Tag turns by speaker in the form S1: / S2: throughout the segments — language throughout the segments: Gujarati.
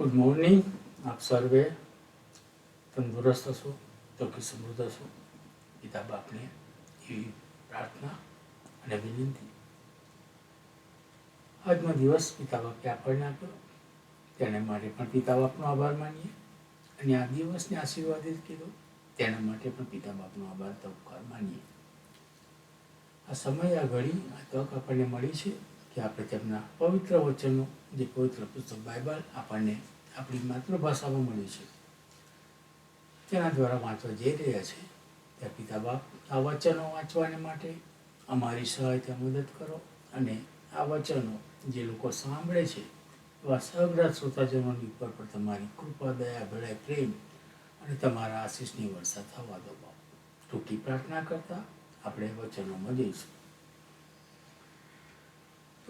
S1: ગુડ મોર્નિંગ આપ સર્વે તંદુરસ્ત હશો ચોખ્ખી સમૃદ્ધ હશો પિતા બાપને એવી પ્રાર્થના અને વિનંતી આજનો દિવસ પિતા બાપે આપણને આપ્યો તેને માટે પણ પિતા બાપનો આભાર માનીએ અને આ દિવસને આશીર્વાદિત કીધો તેના માટે પણ પિતા બાપનો આભાર તબકાર માનીએ આ સમય આ ઘડી આ તક આપણને મળી છે કે આપણે તેમના પવિત્ર વચનો, જે પવિત્ર પુસ્તક બાઇબલ આપણને આપણી માતૃભાષામાં મળ્યું છે. તેના દ્વારા વાંચવા જઈ રહ્યા છે. ત્યાં પિતા બાપ આ વચનો વાંચવાને માટે અમારી સહાયતા મદદ કરો અને આ વચનો જે લોકો સાંભળે છે, એવા સગડા શ્રોતાજનોની ઉપર પર તમારી કૃપા, દયા ભળાઈ પ્રેમ અને તમારા આશીષની વર્ષા થવા દો ટૂંકી પ્રાર્થના કરતા આપણે વચનોમાં જઈશું.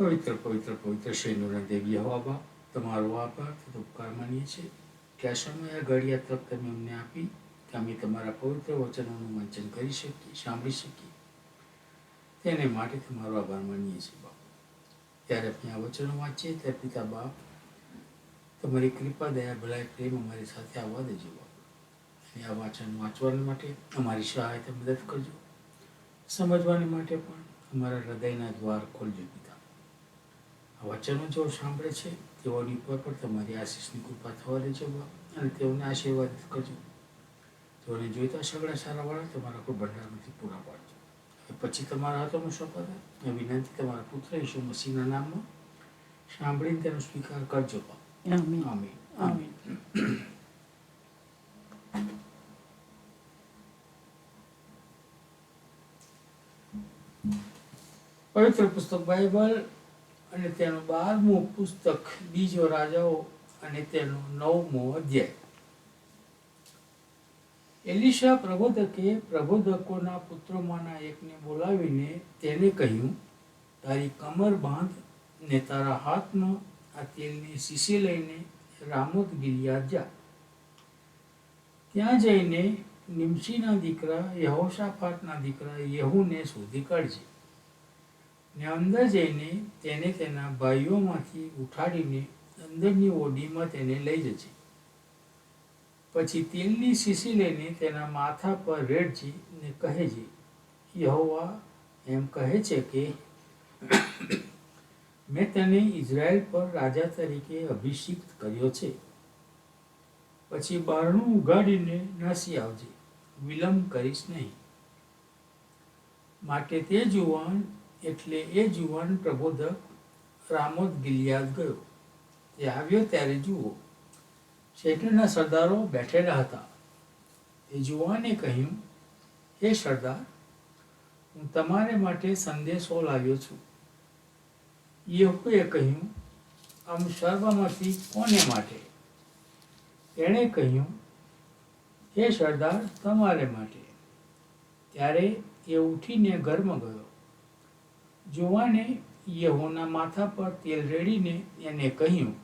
S1: પવિત્ર પવિત્ર પવિત્ર શ્રી દેવી હવાબા, તમારો આભાર તથા ઉપકાર માનીએ છીએ કે આ સમય ઘડિયા તક તમે અમને આપી, કે અમે તમારા પવિત્ર વચનોનું વાંચન કરી શકીએ, સાંભળી શકીએ. તેને માટે તમારો આભાર માનીએ છીએ, બાપ. ત્યારે આપણે આ વચનો વાંચીએ, ત્યારે પિતા બાપ, તમારી કૃપા, દયા, ભલાઈ, પ્રેમ અમારી સાથે આવવા દેજો, બાપુ. આ વાંચન વાંચવા માટે અમારી સહાયતા મદદ કરજો. સમજવાની માટે પણ અમારા હૃદયના દ્વાર ખોલજો. વચનો જેઓ સાંભળે છે તેઓની ઉપર પણ તમારી આશીષની કૃપા થવા લેજો અને તેઓને આશીર્વાદ કરજો. તેઓને જોઈતા સગડા સારા વાળા તમારા કોઈ ભંડારમાંથી પૂરા પાડજો. પછી તમારા હાથોમાં સોંપાતા એ વિનંતી તમારા પુત્ર ઈશુ મસીહના નામમાં સાંભળીને તેનો સ્વીકાર કરજો
S2: આમીન.
S1: પવિત્ર પુસ્તક બાઇબલ અને તેનું બારમું પુસ્તક બીજો રાજાઓ અને તેનો નવમો અધ્યાય. એલિશા પ્રબોધકે પ્રબોધકોના પુત્રોમાંના એકને બોલાવીને તેને કહ્યું, તારી કમર બાંધ ને તારા હાથમાં આ તેલની શીશી લઈને રામોત ગિલિયાદ જા. ત્યાં જઈને નિમશીના દીકરા યહોશાફાટના દીકરા યહુને શોધી કાઢજે ને અંદર જઈને તેને તેના ભાઈઓમાંથી ઉઠાડીને અંદરની ઓડીમાં તેને લઈ જજે. પછી તેલની શીશી લઈને તેના માથા પર રેડજી ને કહેજે યહોવા, એમ કહે છે કે, મેં તને ઇઝરાયલ પર રાજા તરીકે અભિષિક્ત કર્યો છે. પછી બારણું ઉગાડીને નાસી આવજે. વિલંબ કરીશ નહીં. માટે તે જુવાન એટલે એ જુવાન પ્રબોધક રામોદ ગિલિયાદ ગયો. તે આવ્યો ત્યારે જુઓ. શેઠના સરદારો બેઠેલા હતા. એ જુવાને કહ્યું, હે સરદાર, હું તમારે માટે સંદેશો લાવ્યો છું. યહુએ કહ્યું, આમ સર્વમાંથી કોને માટે? એણે કહ્યું, હે સરદાર, તમારે માટે. ત્યારે એ ઉઠીને ઘરમાં ગયો. જુવાને યહોના માથા પર તેલ રેડીને એને કહ્યું,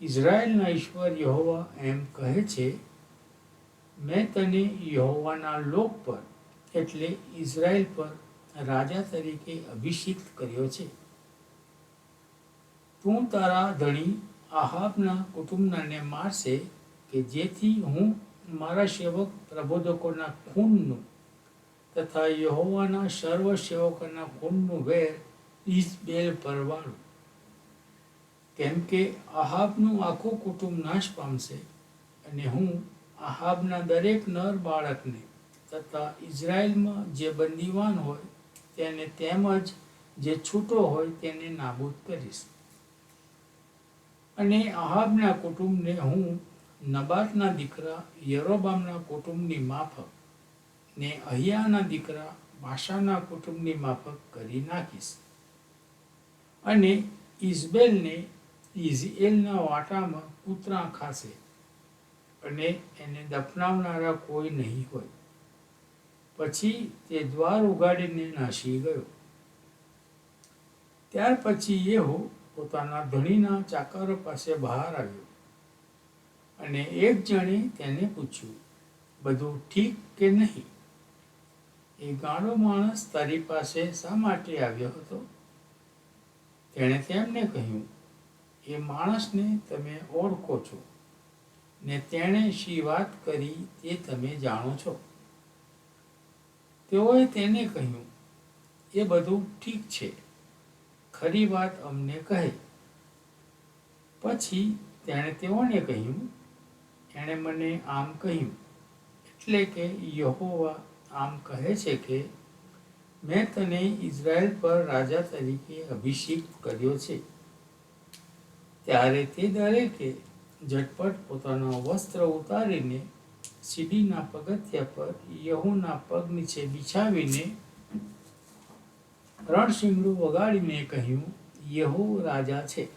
S1: ઇઝરાયલના ઈશ્વર યહોવા એમ કહે છે, મેં તને યહોવાના લોક પર, એટલે ઇઝરાયલ પર, રાજા તરીકે અભિષિક્ત કર્યો છે. તું તારા ધણી આહાબના કુટુંબનાને મારશે કે જેથી હું મારા સેવક પ્રબોધકોના ખૂનનું તથા યહોવાના સર્વ સેવકોના ખૂનનું વેર ઇસબેલ પર વાળું કેમ કે આહાબનું આખું કુટુંબ નાશ પામશે અને હું આહાબના દરેક નર બાળકને તથા ઇઝરાયલમાં જે બંદીવાન હોય તેને તેમજ જે છૂટો હોય તેને નાબૂદ કરીશ. અને આહાબના કુટુંબને હું નબાતના દીકરા યરોબામના કુટુંબની માફક ને અહીંયાના દીકરા ભાષાના કુટુંબની માફક કરી નાખીશ. અને ઇઝબેલને ઇઝએલના વાટામાં કૂતરા ખાશે અને એને દફનાવનારા કોઈ નહીં હોય. પછી તે દ્વાર ઉગાડીને નાસી ગયો. ત્યાર પછી યેહુ પોતાના ધણીના ચાકરો પાસે બહાર આવ્યો અને એક જણે તેને પૂછ્યું, બધું ઠીક કે નહીં? એ ગાળો માણસ તારી પાસે શા માટે આવ્યો હતો? તેણે તેમને કહ્યું, એ માણસને તમે ઓળખો છો ને તેણે શી વાત કરી તે તમે જાણો છો. તેઓએ તેને કહ્યું, એ બધું ઠીક છે. ખરી વાત અમને કહે. પછી તેણે તેઓને કહ્યું, એણે મને આમ કહ્યું, એટલે કે યહોવા આમ કહે છે કે, મેં તને ઇઝરાયલ પર રાજા તરીકે અભિષેક કર્યો છે. ત્યારે તે દરેકે ઝટપટ પોતાના વસ્ત્ર ઉતારીને સીડીના પગથિયા પર યહુના પગ નીચે બિછાવીને રણશીંગડું વગાડીને કહ્યું, યહુ રાજા છે.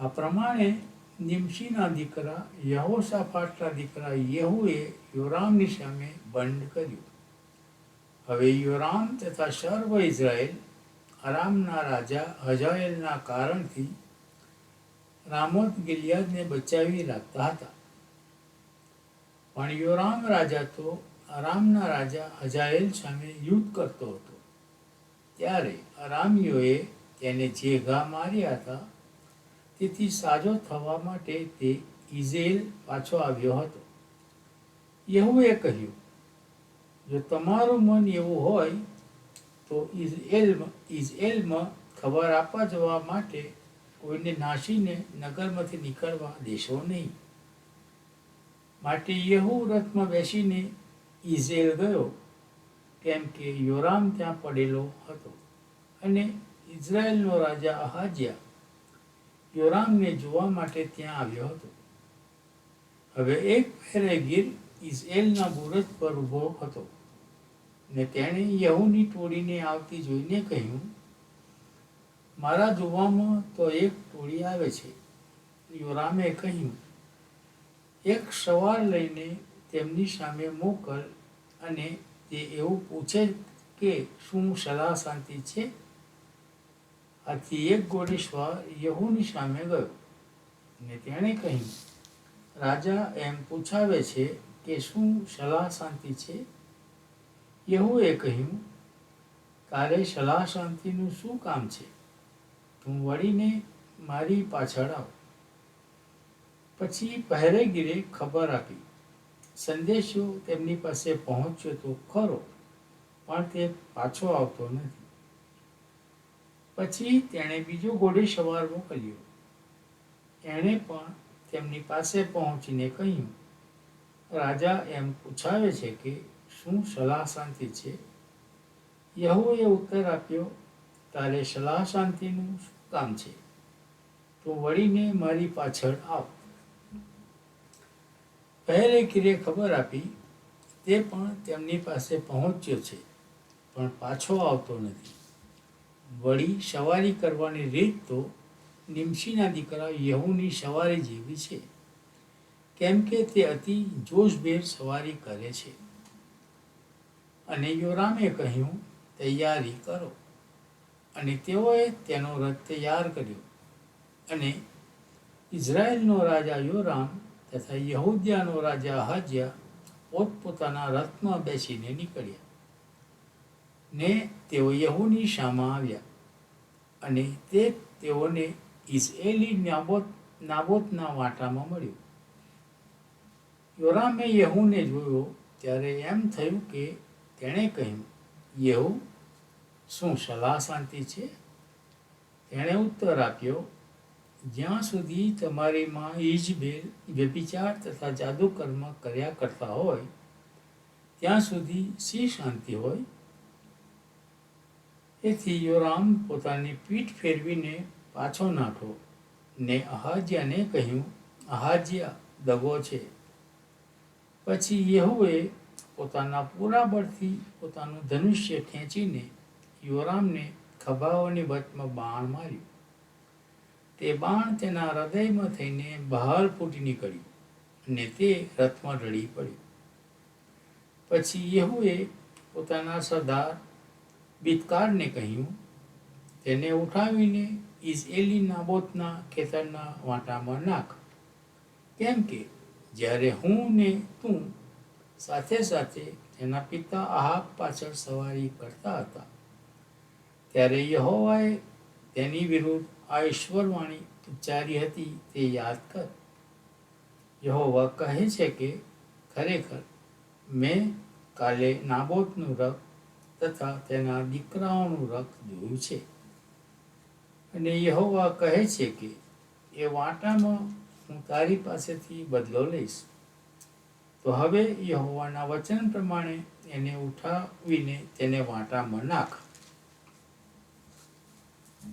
S1: આ પ્રમાણે નિમશીના દીકરા યહોશાફાટના દીકરા યહુએ યોરામની સામે બંધ કર્યું. હવે યોરામ તથા સર્વ ઇઝરાયેલ અરામના રાજા હજાયેલના કારણથી રામોત ગિલિયાદને બચાવી રાખતા હતા. પણ યોરામ રાજા તો આરામના રાજા હજાયેલ સામે યુદ્ધ કરતો હતો. ત્યારે આરામીઓએ તેને જે ઘા માર્યા હતા, તેથી સાજો થવા માટે તે ઇઝેલ પાછો આવ્યો હતો. યહુએ કહ્યું, જો તમારું મન એવું હોય, તો ઇઝએલમાં ઇઝએલમાં ખબર આપવા જવા માટે કોઈને નાસીને નગરમાંથી નીકળવા દેશો નહીં. માટે યહુ રથમાં બેસીને ઇઝેલ ગયો, કેમ કે યોરામ ત્યાં પડેલો હતો અને ઇઝરાયલનો રાજા અહાજ્યા યોરામને જોવા માટે ત્યાં આવ્યો હતો. હવે એક પહેરેગીર ઇઝરાયેલના બુરજ પર ઊભો હતો. ને તેણે યહુની ટોળીને આવતી જોઈને કહ્યું, મારા જોવામાં તો એક ટોળી આવે છે. યોરામે કહ્યું, એક સવાર લઈને તેમની સામે મોકલ અને તે એવું પૂછે કે શું સલાહ શાંતિ છે? આથી એક ઘોડેશ્વર યહુની સામે ગયો. ને તેણે કહ્યું, રાજા એમ પૂછાવે છે કે શું સલાહ શાંતિ છે? યહુએ કહ્યું તારે સલાહ શાંતિનું શું કામ છે? તું વળીને મારી પાછળ આવ. પછી પહેરેગીરે ખબર આપી. સંદેશો તેમની પાસે પહોંચ્યો તો ખરો, પણ તે પાછો આવતો નથી. પછી તેણે બીજો ઘોડે સવાર મોકલ્યો. એણે પણ તેમની પાસે પહોંચીને કહ્યું રાજા એમ પૂછાવે છે કે શું સલાહ શાંતિ છે? યહુએ ઉત્તર આપ્યો, તારે સલાહ શાંતિનું શું કામ છે? તો વળીને મારી પાછળ આવ. પહેલે કીરે ખબર આપી, તે પણ તેમની પાસે પહોંચ્યો છે, પણ પાછો આવતો નથી. વળી સવારી કરવાની રીત તો નિમશીના દીકરા યહુની સવારી જેવી છે. કેમ કે તે અતિ જોશભેર સવારી કરે છે. અને યોરામે કહ્યું, તૈયારી કરો. અને તેઓએ તેનો રથ તૈયાર કર્યો. અને ઇઝરાયેલનો રાજા યોરામ તથા યહૂદિયાનો રાજા હાજ્યા પોતપોતાના રથમાં બેસીને નીકળ્યા. ને તેઓ યહુની શામાં આવ્યા. અને તે તેઓને ઇઝરાયેલી નાબોત, નાબોતના વાટામાં મળ્યું. યોરામે યહુને જોયો ત્યારે એમ થયું કે તેણે કહ્યું, યહુ, શું સલાહ શાંતિ છે? તેણે ઉત્તર આપ્યો, જ્યાં સુધી તમારી માં ઈજબેલ વ્યભિચાર તથા જાદુકર્મ કર્યા કરતા હોય, ત્યાં સુધી સી શાંતિ હોય? એથી યોરામ પોતાની પીઠ ફેરવીને પાછો નાઠો ને અહાજ્યાને કહ્યું, અહાજ્યા, દગો છે. પછી યહુએ પોતાના પૂરા બળથી પોતાનું ધનુષ્ય ખેંચીને યોરામને ખભાઓની વચમાં બાણ માર્યું. તે બાણ તેના હૃદયમાં થઈને બહાર ફૂટી નીકળ્યું અને તે રથમાં રડી પડ્યું. પછી યહુએ પોતાના સરદાર બિતકારને કહ્યું, તેને ઉઠાવીને ઇઝએલી નાબોતના ખેતરના વાંટામાં નાખ. કેમ કે જ્યારે હું ને તું સાથે સાથે તેના પિતા આહાબ પાછળ સવારી કરતા હતા, ત્યારે યહોવાએ તેની વિરુદ્ધ આ ઈશ્વરવાણી ઉચ્ચારી હતી તે યાદ કર. યહોવા કહે છે કે, ખરેખર મેં કાલે નાબોતનું રક્ત તથા તેના દીકરાઓનું રક્ત જોયું છે. અને યહોવા કહે છે કે, એ વાટામાં હું તારી પાસેથી બદલો લઈશ. તો હવે યહોવાના વચન પ્રમાણે એને ઉઠાવીને તેને વાંટામાં નાખ.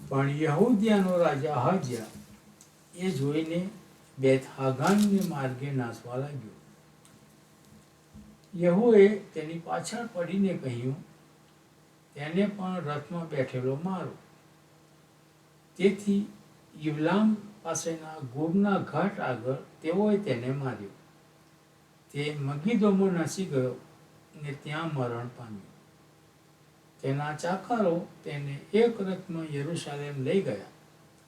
S1: પણ યહૂદિયાનો રાજા હાજ્યા. એ જોઈને બેથ હાગાનને માર્ગે નાસવા લાગ્યો. યહુએ તેની પાછળ પડીને કહ્યું, તેને પણ રથમાં બેઠેલો મારો. તેથી યુલામ પાસેના ગુરના ઘાટ આગળ તેઓએ તેને માર્યો. તે મગીદોમાં નાસી ગયો ને ત્યાં મરણ પામ્યો. તેના ચાકરો તેને એક રથમાં યરુશાલેમ લઈ ગયા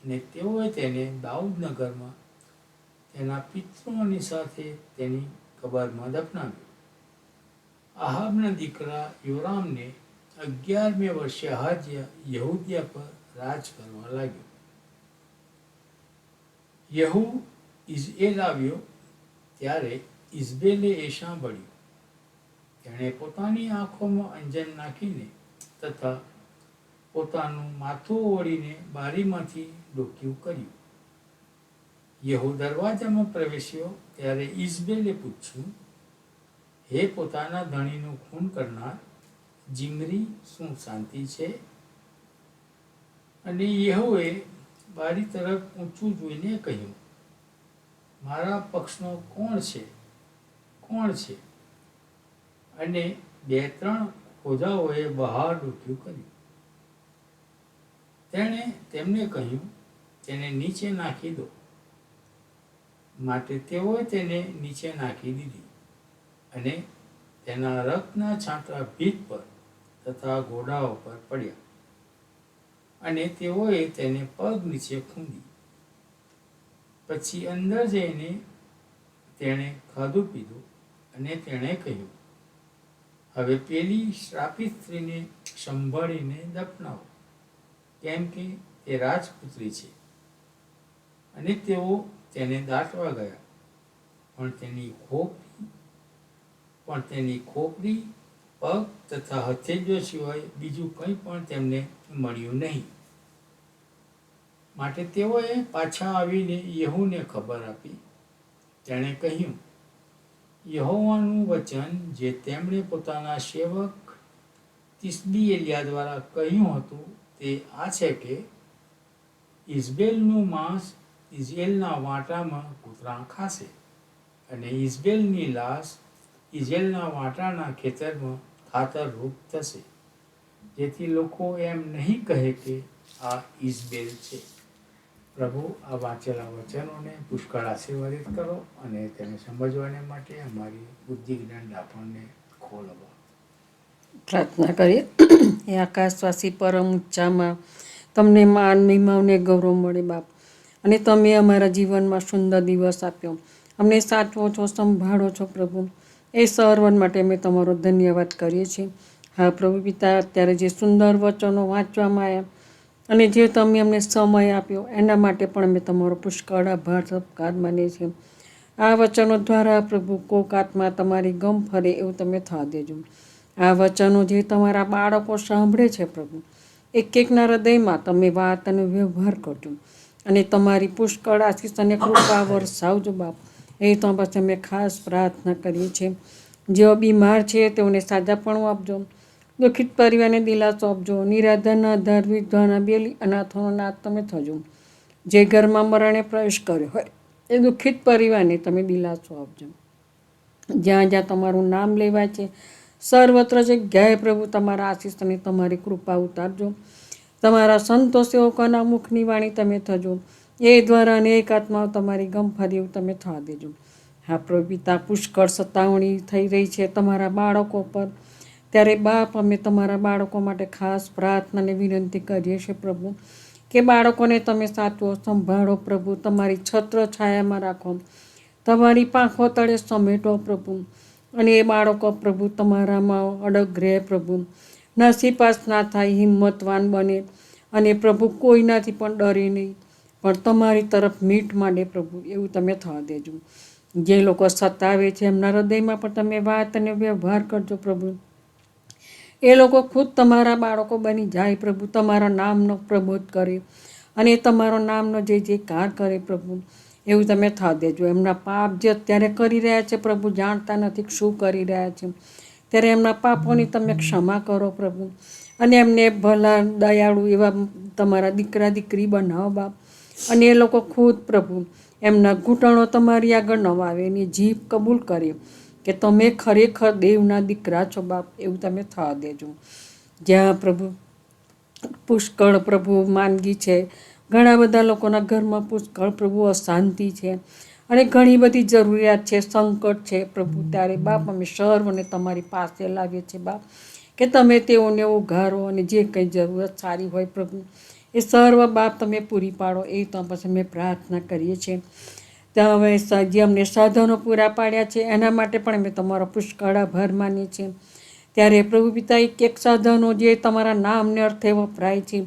S1: અને તેઓએ તેને દાઉદનગરમાં તેના પિતૃઓની સાથે તેની કબરમાં દફનાવ્યો. આહાબના દીકરા યોરામને અગિયારમે વર્ષે હાજ્યા યહૂદિયા પર રાજ કરવા લાગ્યો. યહુ ઇઝએલ આવ્યો ત્યારે ઇઝબેલે એ સાંભળ્યું તેણે પોતાની આંખોમાં અંજન નાખીને તથા પોતાનું માથું ઓળીને બારીમાંથી ડોક્યું કર્યું. યહુ દરવાજામાં પ્રવેશ્યો ત્યારે ઇઝબેલે પૂછ્યું, હે પોતાના ધણીનું ખૂન કરનાર, જીમરી શું શાંતિ છે? અને યહોએ બારી તરફ ઊંચું જોઈને કહ્યું, મારા પક્ષનો કોણ છે? કોણ છે? અને બે ત્રણ ખોજાઓએ બહાર ડૂક્યું કર્યું. તેણે તેમને કહ્યું, તેને નીચે નાખી દો. માટે તેઓએ તેને નીચે નાખી દીધી અને તેના રક્તના છાંટા ભીત પર તથા ઘોડાઓ પર પડ્યા. અને તેઓએ તેને પગ નીચે ખૂંદી. પછી અંદર જઈને તેણે ખાધું પીધું અને તેણે કહ્યું, હવે પેલી શ્રાપિત સ્ત્રીને સંભાળીને દફનાવો, કેમ કે તે રાજપુત્રી છે. અને તેઓ તેને દાટવા ગયા. પણ તેની ખોપરી, પણ તેની ખોપરી પગ તથા હથેળીઓ સિવાય બીજું કંઈ પણ તેમને મળ્યું નહીં. માટે તેઓએ પાછા આવીને યહુને ખબર આપી. તેણે કહ્યું, યહોવાનું વચન જે તેમણે પોતાના સેવક તિસ્બી એલિયા દ્વારા કહ્યું હતું તે આ છે કે ઇઝબેલનું માંસ ઇઝરાયેલના વાટામાં કૂતરા ખાશે અને ઇઝબેલની લાશ ઇઝરાયેલના વાટાના ખેતરમાં ખાતરરૂપ થશે. જેથી લોકો એમ નહીં કહે કે આ ઇઝબેલ છે. પ્રભુ, આ વાંચેલા વચનોને પુષ્કળ આશીર્વાદિત કરો અને તેને સમજવાને માટે અમારી બુદ્ધિ જ્ઞાન આપણને ખોલવા.
S2: પ્રાર્થના કરીએ. એ આકાશવાસી પરમ ઉચ્ચામાં તમને માન મહિમાઓને ગૌરવ મળે બાપ. અને તમે અમારા જીવનમાં સુંદર દિવસ આપ્યો. અમને સાચવો છો, સંભાળો છો પ્રભુ. એ સર્વન માટે અમે તમારો ધન્યવાદ કરીએ છીએ. હા, પ્રભુ પિતા, અત્યારે જે સુંદર વચનો વાંચવામાં આવ્યા અને જે તમે અમને સમય આપ્યો, એના માટે પણ અમે તમારો પુષ્કળ આભાર સત્કાર માનીએ છીએ. આ વચનો દ્વારા પ્રભુ કોક આત્મા તમારી ગમ ફરે એવું તમે થવા દેજો. આ વચનો જે તમારા બાળકો સાંભળે છે પ્રભુ એક એકના હૃદયમાં તમે વાત અને વ્યવહાર કરજો અને તમારી પુષ્કળ આશીષ અને કૃપા વરસાવજો બાપ. એ તો પાસે અમે ખાસ પ્રાર્થના કરીએ છીએ. જેઓ બીમાર છે, તેઓને સાજાપણું આપજો. દુઃખિત પરિવારને દિલાસો આપજો. નિરાધારના વિધવાના બેલી અનાથોનો નાથ તમે થજો. જે ઘરમાં મરણે પ્રવેશ કર્યો હોય, એ દુઃખિત પરિવારને તમે દિલાસો આપજો. જ્યાં જ્યાં તમારું નામ લેવાય છે, સર્વત્ર જગ્યાએ પ્રભુ તમારા આશીષ અને તમારી કૃપા ઉતારજો. તમારા સંતો, સેવકોના મુખની વાણી તમે થજો. એ દ્વારા અને એક આત્માઓ તમારી ગમફરી એવું તમે થવા દેજો. હા પ્રભુ પુષ્કળ સતાવણી થઈ રહી છે તમારા બાળકો પર. ત્યારે બાપ, અમે તમારા બાળકો માટે ખાસ પ્રાર્થના અને વિનંતી કરીએ છીએ પ્રભુ, કે બાળકોને તમે સાચવો, સંભાળો પ્રભુ, તમારી છત્ર છાયામાં રાખો. તમારી પાંખો તળે સમેટો પ્રભુ, અને એ બાળકો પ્રભુ તમારામાં અડગ રહે પ્રભુ. નસીપાસ ના થાય, હિંમતવાન બને, અને પ્રભુ કોઈનાથી પણ ડરે નહીં. પણ તમારી તરફ મીઠ માંડે પ્રભુ, એવું તમે થવા દેજો. જે લોકો સતાવે છે એમના હૃદયમાં પણ તમે વાત અને વ્યવહાર કરજો પ્રભુ. એ લોકો ખુદ તમારા બાળકો બની જાય પ્રભુ, તમારા નામનો પ્રબોધ કરે અને તમારો નામનો જે જે કાર કરે પ્રભુ, એવું તમે થવા દેજો. એમના પાપ જે અત્યારે કરી રહ્યા છે પ્રભુ, જાણતા નથી શું કરી રહ્યા છે. ત્યારે એમના પાપોની તમે ક્ષમા કરો પ્રભુ. અને એમને ભલા દયાળુ એવા તમારા દીકરા દીકરી બનાવો બાપ અને એ લોકો ખુદ પ્રભુ, એમના ઘૂંટણો તમારી આગળ નવાવે, એની જીભ કબૂલ કરે કે તમે ખરેખર દેવના દીકરા છો બાપ, એવું તમે થવા દેજો. જ્યાં પ્રભુ, પુષ્કળ પ્રભુ માંદગી છે. ઘણા બધા લોકોના ઘરમાં પુષ્કળ પ્રભુ અશાંતિ છે. અને ઘણી બધી જરૂરિયાત છે, સંકટ છે પ્રભુ, ત્યારે બાપ અમે સર્વને તમારી પાસે લાવીએ છીએ બાપ. કે તમે તેઓને ઉઘારો અને જે કંઈ જરૂરત સારી હોય પ્રભુ એ સર્વ બાપ તમે પૂરી પાડો, એ તો પછી અમે પ્રાર્થના કરીએ છીએ. ત્યાં હવે જે અમને સાધનો પૂરા પાડ્યા છે, એના માટે પણ અમે તમારો પુષ્કળ આભાર માનીએ છીએ. ત્યારે પ્રભુ પિતા, એક એક સાધનો જે તમારા નામને અર્થે વપરાય છે,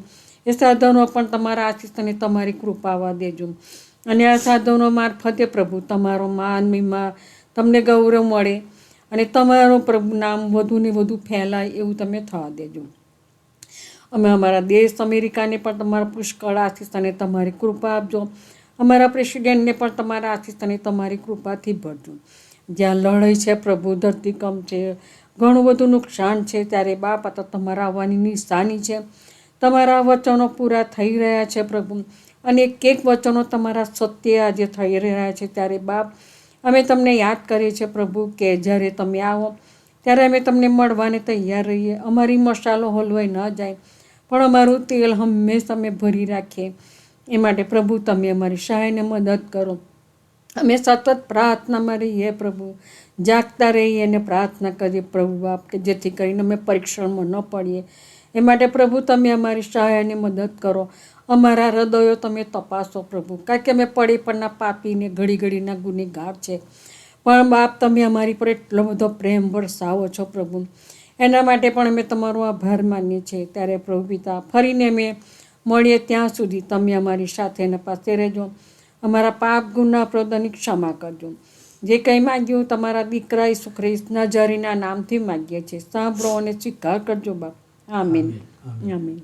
S2: એ સાધનો પણ તમારા આશીષ અને તમારી કૃપાવા દેજો. અને આ સાધનો મારફતે પ્રભુ તમારો માન, મહિમા તમને ગૌરવ મળે અને તમારું પ્રભુ નામ વધુ ને વધુ ફેલાય એવું તમે થવા દેજો. અમે અમારા દેશ અમેરિકાને પણ તમારા પુષ્કળ આશીષ અને તમારી કૃપા આપજો. અમારા પ્રેસિડેન્ટને પણ તમારા આશીષ અને તમારી કૃપાથી ભરજો. જ્યાં લડાઈ છે, પ્રભુ ધરતીકંપ છે, ઘણું બધું નુકસાન છે, ત્યારે બાપ આ તો તમારા આવવાની નિશાની છે. તમારા વચનો પૂરા થઈ રહ્યા છે, પ્રભુ. અને એક એક વચનો તમારા સત્ય આજે થઈ રહ્યા છે, ત્યારે બાપ, અમે તમને યાદ કરીએ છીએ, પ્રભુ, કે જ્યારે તમે આવો, ત્યારે અમે તમને મળવાને તૈયાર રહીએ. અમારી મસાલો હલવાઈ ન જાય. પણ અમારું તેલ હંમેશા અમે ભરી રાખીએ. એ માટે પ્રભુ તમે અમારી સહાયને મદદ કરો. અમે સતત પ્રાર્થનામાં રહીએ પ્રભુ. જાગતા રહીએ અને પ્રાર્થના કરીએ પ્રભુ બાપ કે જેથી કરીને અમે પરીક્ષણમાં ન પડીએ. એ માટે પ્રભુ તમે અમારી સહાયને મદદ કરો. અમારા હૃદયો તમે તપાસો પ્રભુ. કારણ કે અમે પડી પરના પાપીને ઘડી ઘડીના ગુનેગાર છે. પણ બાપ, તમે અમારી પર એટલો બધો પ્રેમ વરસાવો છો પ્રભુ. એના માટે પણ અમે તમારો આભાર માનીએ છીએ. ત્યારે પ્રભુ પિતા ફરીને અમે મળીએ ત્યાં સુધી તમે અમારી સાથે એના પાસે રહેજો. અમારા પાપ ગુના પ્રદાની ક્ષમા કરજો. જે કંઈ માગ્યું તમારા દીકરા ઈસુ ખ્રિસ્ત નજરીના નામથી માગીએ છીએ. સાંભળો અને સ્વીકાર કરજો બાપ.
S1: આમીન.
S2: આમીન.